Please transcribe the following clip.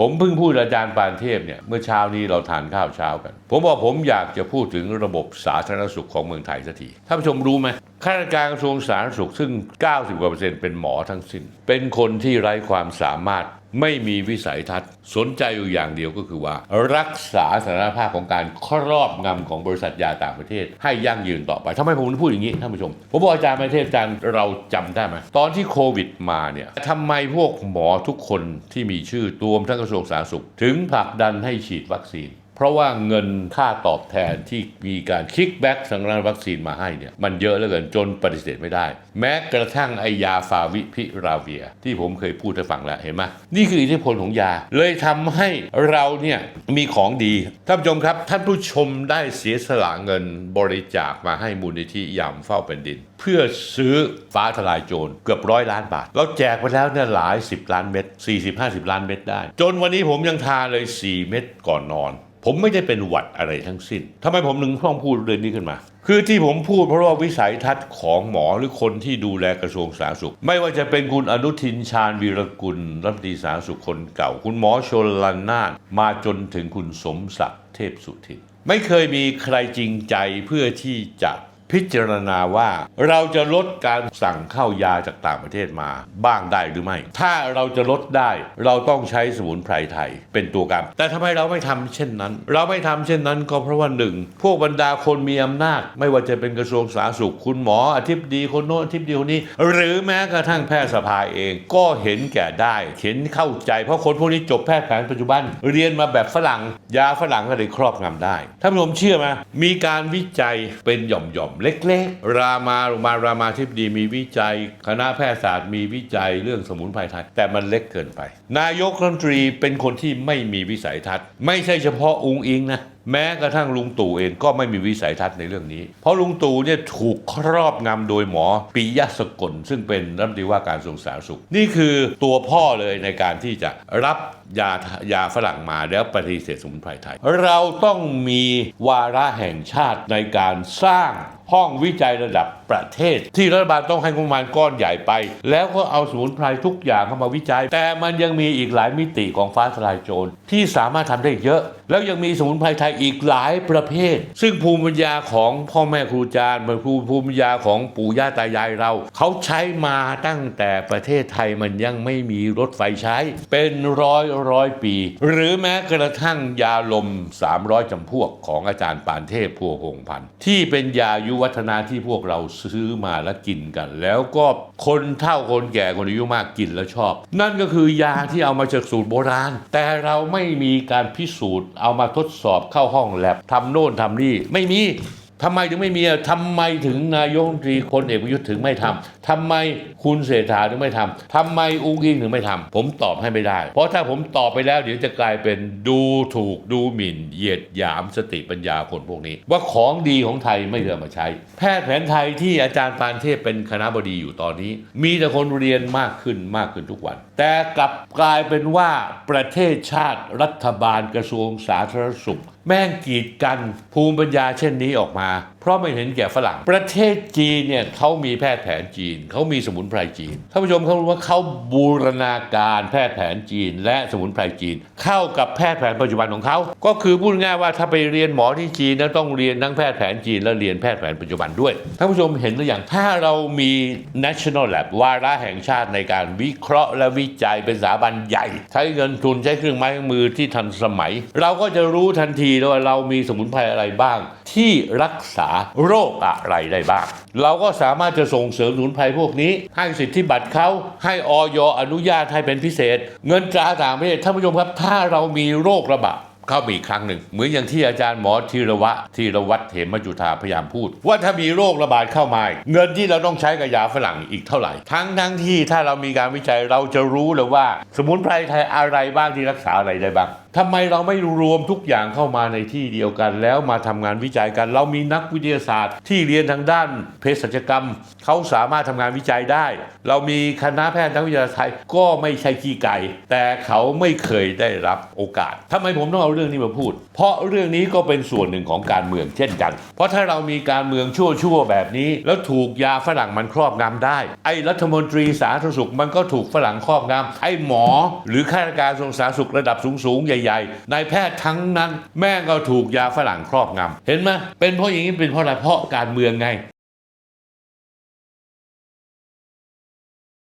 ผมเพิ่งพูดอาจารย์ปานเทพเนี่ยเมื่อเช้านี้เราทานข้าวเช้ากัน ผมบอกผมอยากจะพูดถึงระบบสาธารณสุขของเมืองไทยสักทีท่านผู้ชมรู้ไหมข้าราชการกระทรวงสาธารณสุขซึ่ง 90กว่าเปอร์เซ็นต์เป็นหมอทั้งสิ้น เป็นคนที่ไร้ความสามารถ ไม่มีวิสัยทัศน์ สนใจอยู่อย่างเดียวก็คือว่า รักษาสถานภาพของการครอบงำของบริษัทยาต่างประเทศ ให้ยั่งยืนต่อไปทำไมผมถึงพูดอย่างนี้ท่านผู้ชมผมบอกอาจารย์ประเทศอาจารย์เราจำได้ไหมตอนที่โควิดมาเนี่ยทำไมพวกหมอทุกคนที่มีชื่อตัวมทั้งกระทรวงสาธารณสุข ถึงผลักดันให้ฉีดวัคซีน เพราะว่าเงินค่าตอบแทนที่มีการคิกแบ็กสังรานวัคซีนมาให้เนี่ยมันเยอะเหลือเกินจนปฏิเสธไม่ได้ แม้กระทั่งไอยาฟาวิพิราเวีย ที่ผมเคยพูดให้ฟังแล้วเห็นไหมนี่คืออิทธิพลของยา เลยทำให้เราเนี่ยมีของดี ท่านผู้ชมครับ ท่านผู้ชมได้เสียสละเงินบริจาคมาให้มูลนิธิยามเฝ้าแผ่นดิน เพื่อซื้อฟ้าทลายโจรเกือบร้อยล้านบาทเราแจกไปแล้วเนี่ยหลาย 10 ล้านเม็ด40-50 ล้านเม็ดได้ จนวันนี้ผมยังทาเลย 4 เม็ดก่อนนอน ผมไม่ได้เป็นหวัดอะไรทั้งสิ้นทำไมผมถึงต้องพูดเรื่องนี้ขึ้นมา คือที่ผมพูดเพราะว่าวิสัยทัศน์ของหมอหรือคนที่ดูแลกระทรวงสาธารณสุข ไม่ว่าจะเป็นคุณอนุทินชาญวีรกุลรัฐมนตรีสาธารณสุขคนเก่า คุณหมอชนลนานมาจนถึงคุณสมศักดิ์เทพสุทิน ไม่เคยมีใครจริงใจเพื่อที่จะ พิจารณาว่าเราจะลดการสั่งเข้ายาจากต่างประเทศมาบ้างได้หรือไม่ ถ้าเราจะลดได้เราต้องใช้สมุนไพรไทยเป็นตัวกลางแต่ทำไมเราไม่ทำเช่นนั้น เราไม่ทำเช่นนั้นก็เพราะว่าหนึ่งพวกบรรดาคนมีอำนาจ ไม่ว่าจะเป็นกระทรวงสาธารณสุขคุณหมออธิบดีคนโน้นอธิบดีคนนี้ หรือแม้กระทั่งแพทยสภาเองก็เห็นแก่ได้เห็นเข้าใจ เพราะคนพวกนี้จบแพทย์แผนปัจจุบัน เรียนมาแบบฝรั่งยาฝรั่งก็เลยครอบงำได้ท่านผู้ชมเชื่อไหมมีการวิจัยเป็นหย่อมเล็กๆ รามาโรงพยาบาลรามาธิบดีมีวิจัย คณะแพทยศาสตร์มีวิจัยเรื่องสมุนไพรไทย แต่มันเล็กเกินไป นายกรัฐมนตรีเป็นคนที่ไม่มีวิสัยทัศน์ ไม่ใช่เฉพาะองค์อิงนะแม้กระทั่งลุงตู่เองก็ไม่มีวิสัยทัศน์ในเรื่องนี้ เพราะลุงตู่เนี่ยถูกครอบงำโดยหมอปิยะสกลซึ่งเป็นรัฐมนตรีว่าการกระทรวงสาธารณสุข นี่คือตัวพ่อเลยในการที่จะรับ ยายาฝรั่งมาแล้วปฏิเสธสมุนไพรไทย เราต้องมีวาระแห่งชาติในการสร้างห้องวิจัยระดับประเทศ ที่รัฐบาลต้องให้งบประมาณก้อนใหญ่ไป แล้วก็เอาสมุนไพรทุกอย่างเข้ามาวิจัย แต่มันยังมีอีกหลายมิติของฟ้าทลายโจรที่สามารถทำได้เยอะ แล้วยังมีสมุนไพรไทยอีกหลายประเภท ซึ่งภูมิปัญญาของพ่อแม่ครูอาจารย์มันภูภูมิปัญญาของปู่ย่าตายายเรา เขาใช้มาตั้งแต่ประเทศไทยมันยังไม่มีรถไฟใช้ เป็นร้อยร้อยปี หรือแม้กระทั่งยาลม 300จำพวกของอาจารย์ปานเทพพัวพงพันธ์ที่เป็นยายุวัฒนาที่พวกเราซื้อมาแล้วกินกัน แล้วก็คนเฒ่าคนแก่คนอายุมากกินแล้วชอบ นั่นก็คือยาที่เอามาจากสูตรโบราณ แต่เราไม่มีการพิสูจน์ เอามาทดสอบเข้าห้องแลบทำโน่นทำนี่ไม่มี ทำไมถึงไม่มีอะทำไมถึงนายกรัฐมนตรีพลเอกประยุทธ์ถึงไม่ทำทำไมคุณเศรษฐาถึงไม่ทำทำไมอุ้งอิงถึงไม่ทำผมตอบให้ไม่ได้ เพราะถ้าผมตอบไปแล้วเดี๋ยวจะกลายเป็นดูถูกดูหมิ่น เหยียดหยามสติปัญญาคนพวกนี้ ว่าของดีของไทยไม่เคยเอามาใช้ แพทย์แผนไทยที่อาจารย์ปานเทพเป็นคณะบดีอยู่ตอนนี้ มีแต่คนเรียนมากขึ้นมากขึ้นทุกวัน แต่กลับกลายเป็นว่าประเทศชาติรัฐบาลกระทรวงสาธารณสุข แม่งกีดกันภูมิปัญญาเช่นนี้ออกมา ราะไม่เห็นแก่ฝรั่ง ประเทศจีนเนี่ยเขามีแพทย์แผนจีน เขามีสมุนไพรจีนท่านผู้ชมเขารู้ว่าเขาบูรณาการแพทย์แผนจีน และสมุนไพรจีน เข้ากับแพทย์แผนปัจจุบันของเขา ก็คือพูดง่ายว่าถ้าไปเรียนหมอที่จีนแล้วต้องเรียนทั้งแพทย์แผนจีนและเรียนแพทย์แผนปัจจุบันด้วยท่านผู้ชมเห็นหรือยังถ้าเรามี national lab วาระแห่งชาติในการวิเคราะห์และวิจัยเป็นสถาบันใหญ่ ใช้เงินทุนใช้เครื่องไม้เครื่องมือที่ทันสมัย เราก็จะรู้ทันทีว่าเรามีสมุนไพรอะไรบ้าง ที่รักษาโรคอะไรได้บ้าง เราก็สามารถจะส่งเสริมสมุนไพรพวกนี้ ให้สิทธิบัตรเขาให้ออยอนุญาตให้เป็นพิเศษ เงินตราต่างประเทศท่านผู้ชมครับ ถ้าเรามีโรคระบาดเข้ามาอีกครั้งหนึ่ง เหมือนอย่างที่อาจารย์หมอธีรวะธีรวัตรเหมจุธาพยายามพูด ว่าถ้ามีโรคระบาดเข้ามา เงินที่เราต้องใช้กับยาฝรั่งอีกเท่าไหร่ ทั้งทั้งที่ถ้าเรามีการวิจัยเราจะรู้เลยว่า สมุนไพรไทยอะไรบ้างที่รักษาอะไรได้บ้าง ทำไมเราไม่รวมทุกอย่างเข้ามาในที่เดียวกัน แล้วมาทำงานวิจัยกัน เรามีนักวิทยาศาสตร์ ที่เรียนทางด้านเภสัชกรรม เขาสามารถทำงานวิจัยได้ เรามีคณะแพทย์นักวิทยาศาสตร์ก็ไม่ใช่ขี้ไก่ แต่เขาไม่เคยได้รับโอกาสทำไมผมต้องเอาเรื่องนี้มาพูด เพราะเรื่องนี้ก็เป็นส่วนหนึ่งของการเมืองเช่นกัน เพราะถ้าเรามีการเมืองชั่วๆแบบนี้ แล้วถูกยาฝรั่งมันครอบงำได้ ไอ้รัฐมนตรีสาธารณสุขมันก็ถูกฝรั่งครอบงำไอ้หมอ หรือข้าราชการทรงสาธารณสุขระดับสูงๆใหญ่ๆนายแพทย์ทั้งนั้น แม่งก็ถูกยาฝรั่งครอบงำเห็นไหมเป็นเพราะอย่างนี้เป็นเพราะอะไรเพราะการเมืองไง